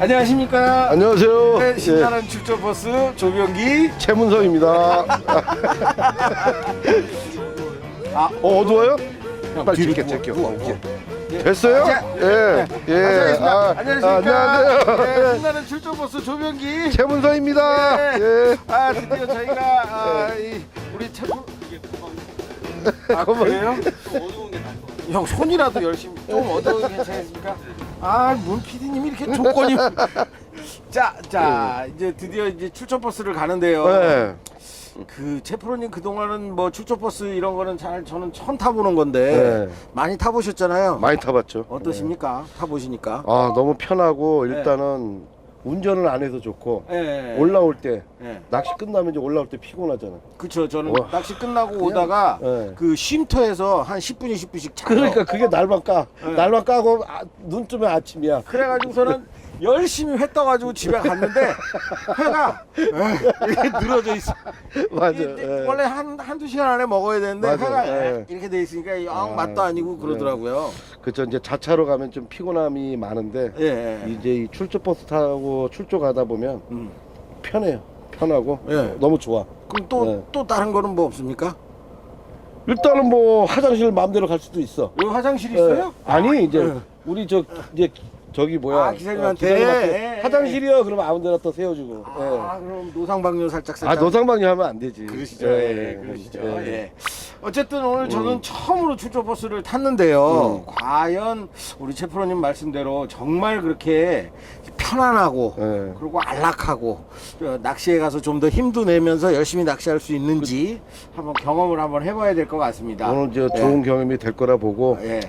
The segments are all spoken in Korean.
안녕하십니까. 안녕하세요. 네, 예, 신나는 출조 버스 조병기. 최문성입니다. 아, 어, 어두워요? 형, 빨리 뒤로 누워. 누워, 이렇게. 예. 됐어요? 자, 예, 예. 아, 안녕하십니까. 안녕하세요. 네, 신나는 출조 버스 조병기. 최문성입니다. 네. 예. 아 드디어 저희가 아, 이, 우리 최고. 아 그래요? 형 손이라도 열심히 좀 얻어 괜찮습니까? 아문 PD님이 이렇게 조건이 자 자 이제 드디어 이제 출전 버스를 가는데요. 네. 그 채프로님 그 동안은 뭐 출전 버스 이런 거는 잘 저는 처음 타보는 건데 네. 많이 타보셨잖아요. 많이 타봤죠. 어떠십니까? 타보시니까? 아, 너무 편하고 일단은 운전을 안 해도 좋고 예. 올라올 때 예. 낚시 끝나면 이제 올라올 때 피곤하잖아. 그쵸 저는 와. 낚시 끝나고 오다가 예. 그 쉼터에서 한 10분 20분씩 자요. 그러니까 그게 날만 까. 네. 날만 까고 아, 눈 뜨면 아침이야. 그래가지고서는 열심히 회 떠가지고 집에 갔는데 회가 에, 이렇게 늘어져 있어. 맞아. 이게 예. 원래 한 한두 시간 안에 먹어야 되는데 맞아. 회가 예. 이렇게 돼 있으니까 영 아, 맛도 아니고 그러더라고요. 그쵸 이제 자차로 가면 좀 피곤함이 많은데 예. 예. 이제 이 출조 버스 타고 출조 가다 보면 음. 편해요. 편하고 예. 너무 좋아. 그럼 또 네. 또 다른 거는 뭐 없습니까? 일단은 뭐 화장실 마음대로 갈 수도 있어. 여기 화장실 있어요? 예. 아니 이제 예. 우리 저 이제 저기 뭐야 아, 기사님한테? 어, 기사님한테 예, 예. 화장실이요 그러면 아무데나 또 세워주고. 아 예. 그럼 노상방뇨 살짝 아 살짝. 노상방뇨 하면 안 되지. 그러시죠. 예, 그러시죠. 예. 예. 어쨌든 오늘 저는 처음으로 출조 버스를 탔는데요. 음. 과연 우리 채프로님 말씀대로 정말 그렇게 편안하고 예. 그리고 안락하고 어, 낚시에 가서 좀 더 힘도 내면서 열심히 낚시할 수 있는지 한번 경험을 한번 해봐야 될 것 같습니다. 오늘 저 예. 좋은 경험이 될 거라 보고 예.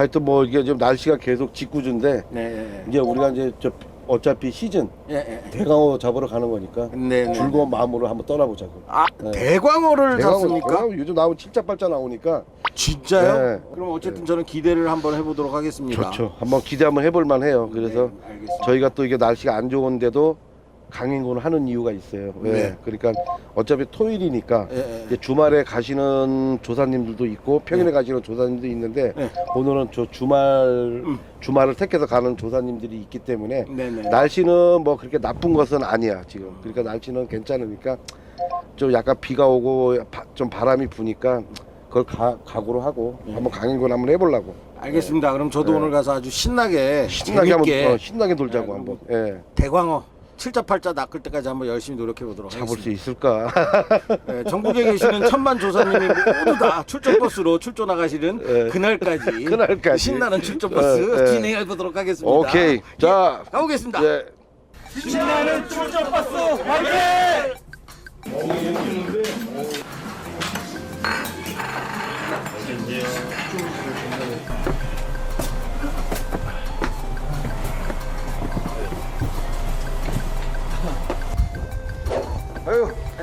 하여튼 뭐 이게 지금 날씨가 계속 직구준데 네. 예. 이제 우리가 이제 저 어차피 시즌 예. 예. 대강어 잡으러 가는 거니까 네. 네. 즐거운 마음으로 한번 떠나보자고. 아 네. 대광어를 대강어, 잡습니까? 대강어 요즘 나오면 칠짝발짝 나오니까 진짜요? 네. 그럼 어쨌든 저는 기대를 한번 해보도록 하겠습니다. 좋죠. 한번 기대 한번 해볼 만해요. 그래서 네, 알겠습니다. 저희가 또 이게 날씨가 안 좋은데도 강행군을 하는 이유가 있어요. 왜? 네. 그러니까 어차피 토요일이니까 예, 예. 이제 주말에 가시는 조사님들도 있고 평일에 가시는 조사님도 있는데 네. 오늘은 저 주말 주말을 택해서 가는 조사님들이 있기 때문에 네 네. 날씨는 뭐 그렇게 나쁜 것은 아니야 지금. 그러니까 날씨는 괜찮으니까 좀 약간 비가 오고 바- 좀 바람이 부니까 그걸 가, 각오로 하고 한번 강행군 한번 해보려고 알겠습니다. 그럼 저도 네. 오늘 가서 아주 신나게 신나게 재밌게 한번 어, 신나게 놀자고 네, 한번 예. 대광어 칠자팔자 낚을 때까지 한번 열심히 노력해 보도록 잡을 수 하겠습니다. 있을까? 네, 전국에 계시는 천만 조사님이 모두 다 출전 버스로 출조 나가시는 네. 그날까지, 그날까지. 신나는 출전 버스 네, 네. 진행해 보도록 하겠습니다. 오케이. 자, 가보겠습니다. 예.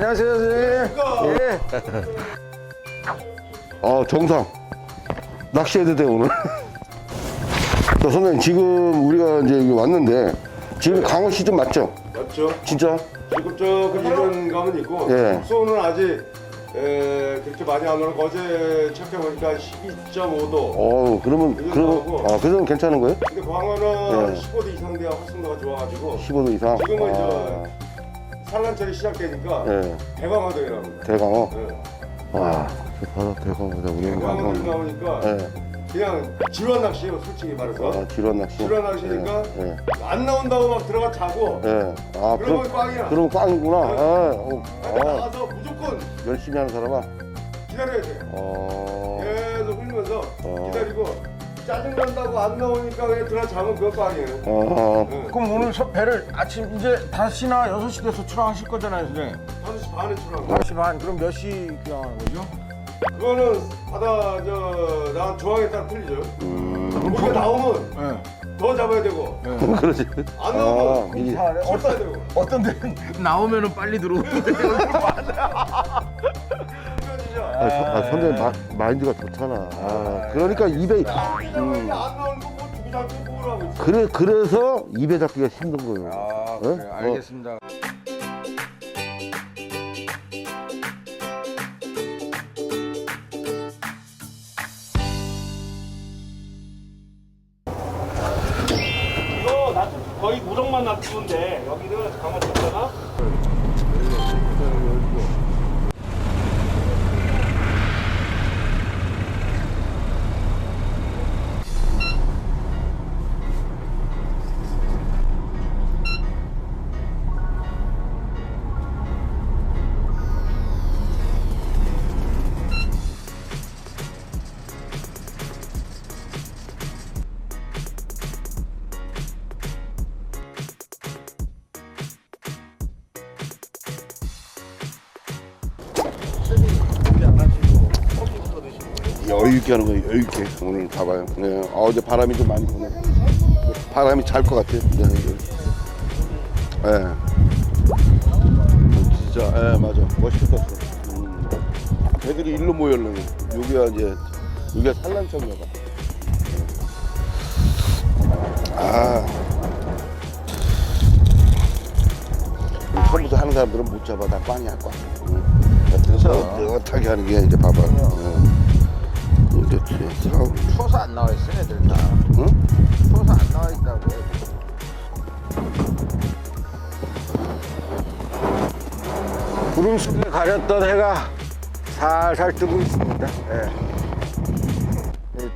안녕하세요, 선생님. 예. 어, 정상. 낚시해도 돼, 오늘. 자, 선생님, 지금 우리가 이제 여기 왔는데, 지금 강원 시즌 맞죠? 맞죠? 진짜? 지금 저그 이런 감은 있고 예. 수온은 아직 에, 그렇게 많이 안 오르고 어제 체크해보니까 12.5도 어 그러면, 그러면, 아, 그러면 괜찮은 거예요? 근데 광어는 예. 15도 이상 돼야 활성도가 좋아가지고 15도 이상? 지금은 아, 저 산란철이 시작되니까 예. 대광어도이라고 대강어? 예. 와, 바다 대강어다. 우리 대강어. 나오니까 예. 그냥 지루한 낚시예요 솔직히 말해서 아, 지루한 낚시. 지루한 낚시니까 예. 예. 안 나온다고 막 들어가 자고 예. 아, 그러면 꽝이야 그럼 꽝이구나. 네. 아, 어, 어, 나가서 무조건 열심히 하는 사람아. 기다려야 돼 어, 계속 흘리면서 어. 기다리고 짜증난다고 안 나오니까 그냥 들어 자면 그거 꽝이에요. 어, 응. 그럼 오늘 서- 배를 아침 이제 5시나 6시 돼서 출항하실 거잖아요, 선생님. 5시 반에 출항. 5시 반. 그럼 몇 시 귀향하는 거죠? 그거는 바다 저나 조항에 따라 틀리죠. 음, 우리가 나오면 네. 더 잡아야 되고 그러지. 안 아, 나오면 미리. 철사야 되고. 어떤 데는 나오면은 빨리 들어오는데 아, 선- 아, 선생님 마, 마인드가 좋잖아. 아, 그러니까 입에 안 나오는 거뭐 주고 잡고 뭐라고 있어. 그래 그래서 입에 잡기가 힘든 거예요. 아, 그래요? 그래, 어. 알겠습니다. 이거 나좀 거의 무럭만 놔두는데 여기는 가만 뒀다가 여유 있게 하는 거예요. 여유 있게 오늘 봐봐요. 네. 아, 어제 바람이 좀 많이 부네. 바람이 잘 것 같아. 네. 네. 진짜, 예, 맞아. 멋있었어. 음. 애들이 일로 모여려고. 여기가 이제 여기가 산란청이가. 아. 처음부터 하는 사람들은 못 잡아. 다 꽝이야, 꽝. 응. 그래서 뜨뜻하게 하는 게 이제 봐봐. 응. 사업. 초사 안 나와 있어 애들 다. 응? 초사 안 나와 있다고. 구름 속에 가렸던 해가 살살 뜨고 있습니다. 예.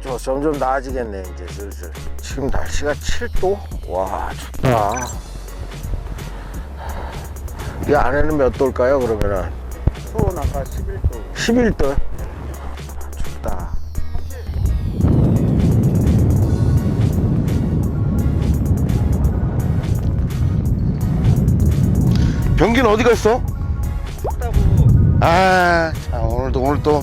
저 점점 나아지겠네 이제 슬슬. 지금 날씨가 7도. 와 춥다. 이 안에는 몇 도일까요 그러면은? 수온 아까 11도 11도. 변기는 어디 갔어? 아, 참, 오늘도 오늘 또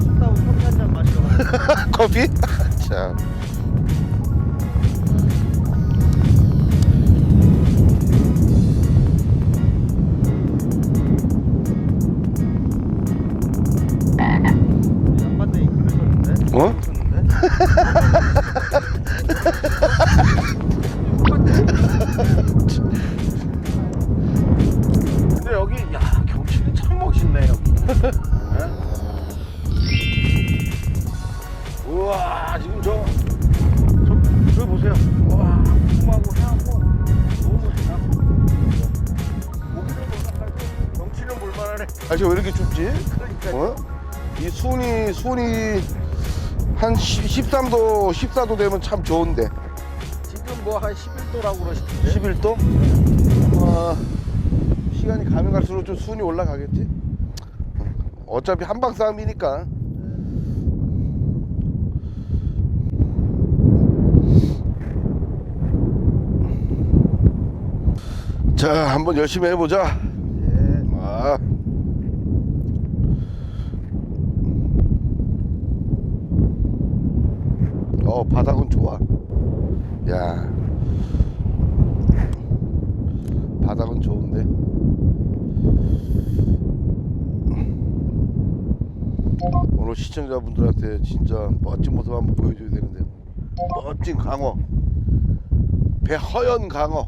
춥다고 커피 한잔 마시러 가 커피? 참. 한 10, 13도, 14도 되면 참 좋은데. 지금 뭐 한 11도라고 그러시던데. 11도? 아, 시간이 가면 갈수록 좀 순이 올라가겠지? 어차피 한방 싸움이니까. 자, 한번 열심히 해보자. 예. 아. 어, 바닥은 좋아. 야. 바닥은 좋은데. 오늘 시청자분들한테 진짜 멋진 모습 한번 보여줘야 되는데. 멋진 강어. 배 허연 강어.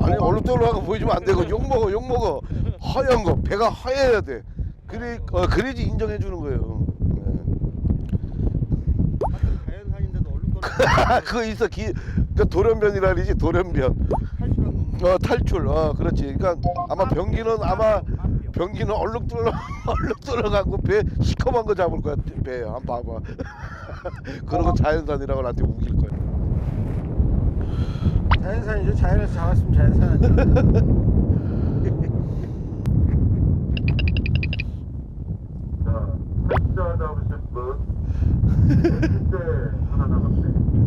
아니 얼룩덜룩하고 보여주면 안 되고 욕 먹어 욕 먹어 허연 거 배가 허해야 돼 그래 어, 그래야지 인정해 주는 거예요 자연산인데도 얼룩덜룩 네. 그거 있어 기 그 돌연변이라 그러지 돌연변 어 탈출 어 그렇지 그러니까 아마 변기는 아마 변기는 얼룩덜룩 얼룩덜룩하고 배 시커먼 거 잡을 거야 배 한번 봐봐 그러고 자연산이라고 나한테 우길 거야 자연산이죠. 자연에서 잡았으면 자연산. 낚싯대 하나.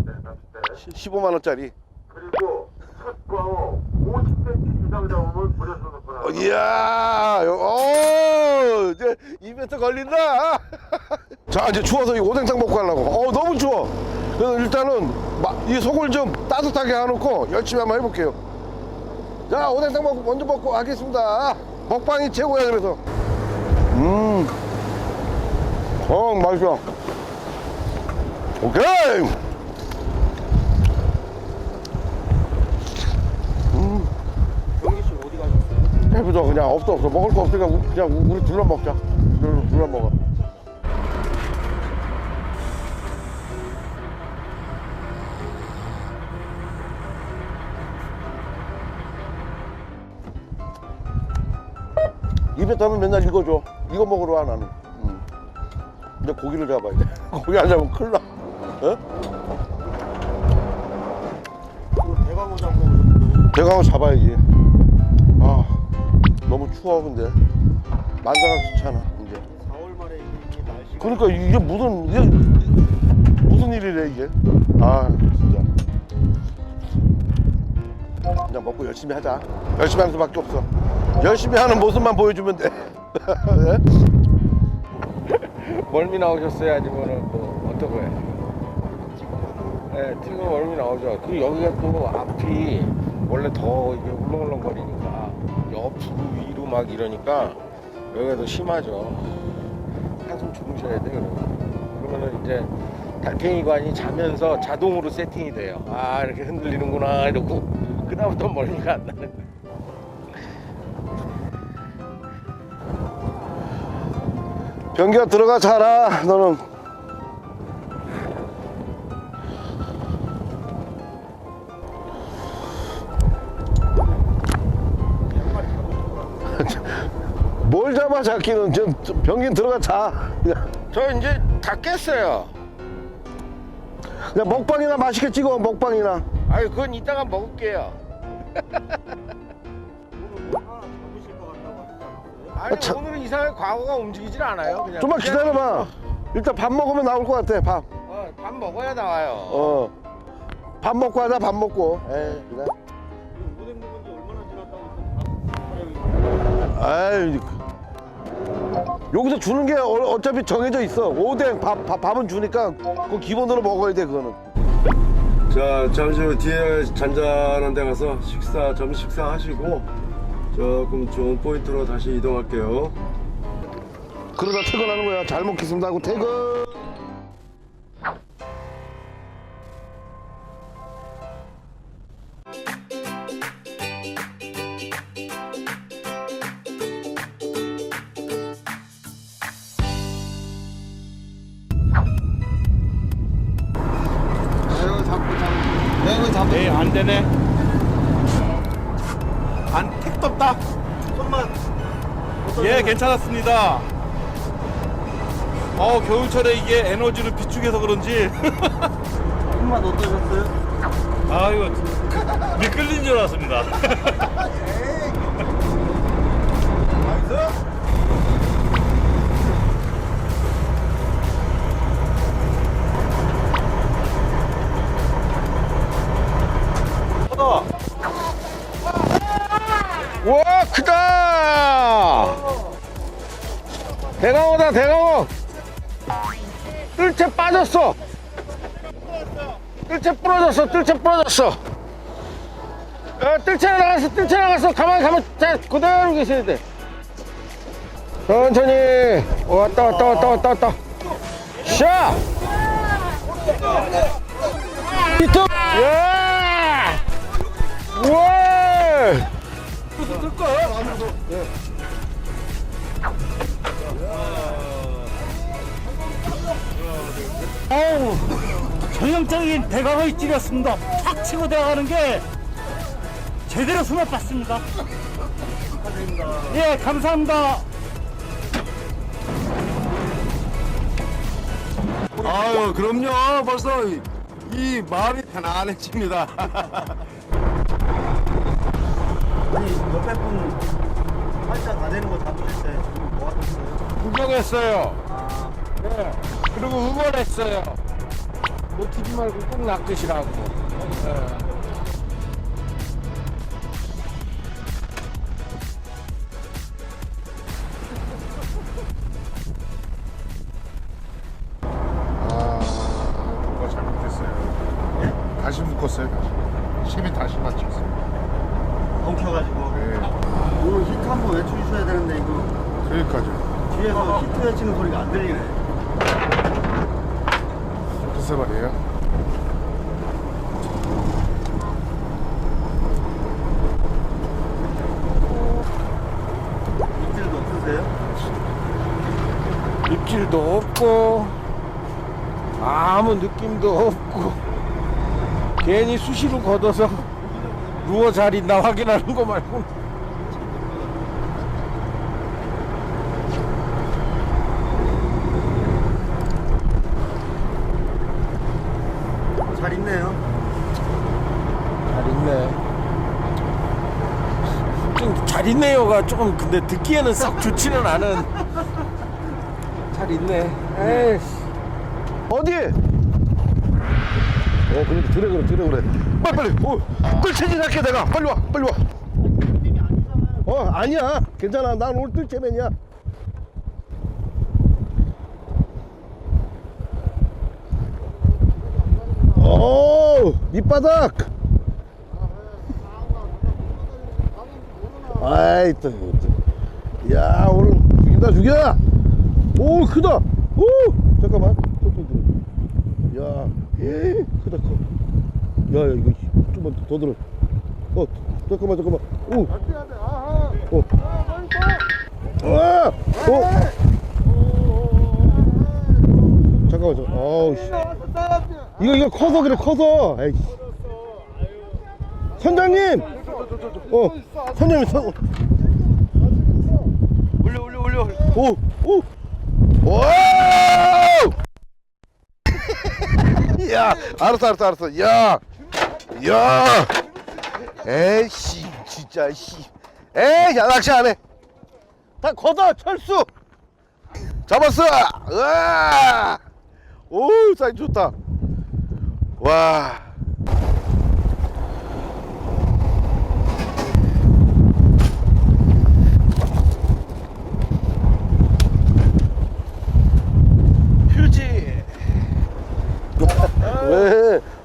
네, 낚싯대. 15만 원짜리 그리고 숯광어 50cm 이상 잡으면 무료 소득권 어, 이야, 어, 이제 이벤트 걸린다. 자, 이제 추워서 이 오뎅탕 먹고 가려고. 어, 너무 추워. 그래서 일단은 마- 이 속을 좀 따뜻하게 해놓고 열심히 한번 해볼게요. 자, 오뎅탕 먹고 먼저 먹고 가겠습니다. 먹방이 최고야 그래서. 음, 어, 맛있어. 오케이. 어차피도 그냥 없어 없어. 먹을 거 없으니까 우- 그냥 우- 우리 둘러 먹자. 둘러, 둘러 먹어. 입에 타면 맨날 이거 줘. 이거 먹으러 와 나는. 음. 근데 고기를 잡아야 돼. 고기 안 잡으면 큰일 나. 어? 대광어 잡고 대강어 잡아야지. 아 너무 추워 근데 만사가 귀찮아 이제 4월 말에 이게 날씨가 그러니까 이게 무슨 이게 무슨 일이래 이게 아 진짜 그냥 먹고 열심히 하자 열심히 하는 수밖에 없어 열심히 하는 모습만 보여주면 돼 예? 멀미 나오셨어요? 아니면은 뭐 어떤 거예요? 네, 팀은 멀미 나오죠. 그 여기가 또 앞이 원래 더 이게 울렁울렁거리니까 옆으로 위로 막 이러니까 여기가 더 심하죠. 한숨 주무셔야 돼 그러면. 그러면은 이제 달팽이관이 자면서 자동으로 세팅이 돼요. 아 이렇게 흔들리는구나 이러고 그 다음부터 멀미가 안 나는 거예요. 변기야 들어가 자라 너는 뭘 잡아 잡기는 좀 변기 들어가 자 그냥, 저 이제 다 깼어요. 그냥 먹방이나 맛있게 찍어 먹방이나 아유 그건 이따가 먹을게요. 아니 아, 참. 오늘은 이상하게 과거가 움직이질 않아요. 그냥 좀만 그냥 기다려봐 일단 밥 먹으면 나올 것 같아 밥 어, 밥 먹어야 나와요. 어. 밥 먹고 하자 밥 먹고 에이 그래 이거 오뎅 먹은 지 얼마나 지났다고 아이 여기서 주는 게 어- 어차피 정해져 있어. 오뎅 밥, 밥 밥은 주니까 그 기본으로 먹어야 돼 그거는. 자 잠시 후 뒤에 잔잔한 데 가서 식사 점심 식사 하시고 조금 좋은 포인트로 다시 이동할게요. 그러다 퇴근하는 거야. 잘 먹겠습니다 하고 퇴근 안 되네. 안 택도 없다. 손만 예, 괜찮았습니다. 어, 겨울철에 이게 에너지를 비축해서 그런지. 손만 어떠셨어요? 아, 이거 미끌린 줄 알았습니다. 크다. 대강어다 대강어. 뜰채 빠졌어. 뜰채 부러졌어. 뜰채 부러졌어. 야, 뜰채 나갔어. 뜰채 나갔어. 가만히 가만. 자 그대로 계셔야 돼. 천천히. 왔다 왔다 왔다 왔다 왔다. 샤. 히트. 야. 전형적인 대강을 찌렸습니다. 탁 치고 들어가는 게 제대로 숨어 봤습니다. 예, 감사합니다. 아유 그럼요 벌써 이, 이 마음이 편안해집니다 아니 옆에 분 팔자 다 되는 거 잡으실 때 지금 뭐 하셨어요? 구경했어요 네 그리고 응원했어요 놓치지 말고 꼭 낚으시라고 네. 말이에요 입질도 없으세요? 입질도 없고 아무 느낌도 없고 괜히 수시로 걷어서 루어 자리 나 확인하는 거 말고 네. 좀 잘 있네요가 조금 근데 듣기에는 썩 좋지는 않은. 잘 있네. 에이씨. 어디? 어 그러니까 들어 그래 들어 그래 빨리 빨리 어, 뜰채질 할게 내가 빨리 와 빨리 와 어 아니야 괜찮아 난 오늘 뜰채맨이야 오 밑바닥 아이 또야 오늘 죽인다 죽여! 오 크다! 오! 잠깐만 야 에이, 크다 커. 야 야 이거 좀만 더 들어. 어 잠깐만 잠깐만. 오! 어. 아! 어! 잠깐만 잠깐 아우 씨. 이거 이거 커서 그래 커서. 에이 선장님 어 선장님 선 올려 올려 올려. 오! 오! 와! 야, 알았어, 알았어, 알았어. 야, 야, 에이씨, 진짜, 씨. 에이, 야, 낚시 안 해. 다 걷어, 철수. 잡았어. 으아! 오, 사이즈 좋다. 와.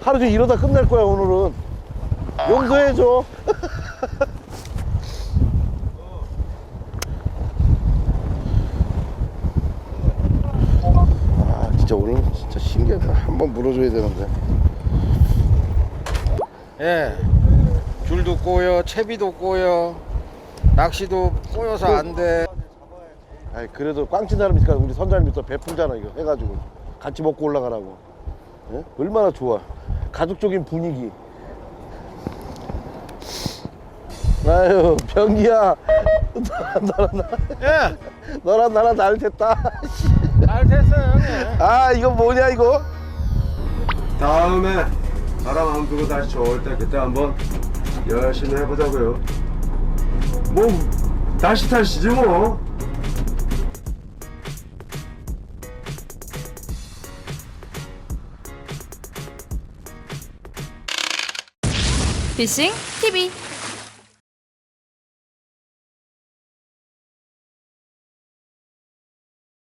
하루 종일 이러다 끝날 거야 오늘은. 용서해줘. 아 진짜 오늘 진짜 신기하다. 한번 물어줘야 되는데. 예. 귤도 꼬여, 채비도 꼬여, 낚시도 꼬여서 안 돼. 아이 그래도 꽝친 사람 있으니까 우리 선장님이 또 베풀잖아 이거 해가지고 같이 먹고 올라가라고. 예? 얼마나 좋아. 가족적인 분위기. 아유 병기야. 너랑 나. 예. 너랑 나랑 날 됐다. 잘 됐어요, 형님. 아 이거 뭐냐 이거? 다음에 바람 안 불고 다시 좋을 때 그때 한번 열심히 해보자고요. 뭐 다시 타시지 뭐. 피싱 TV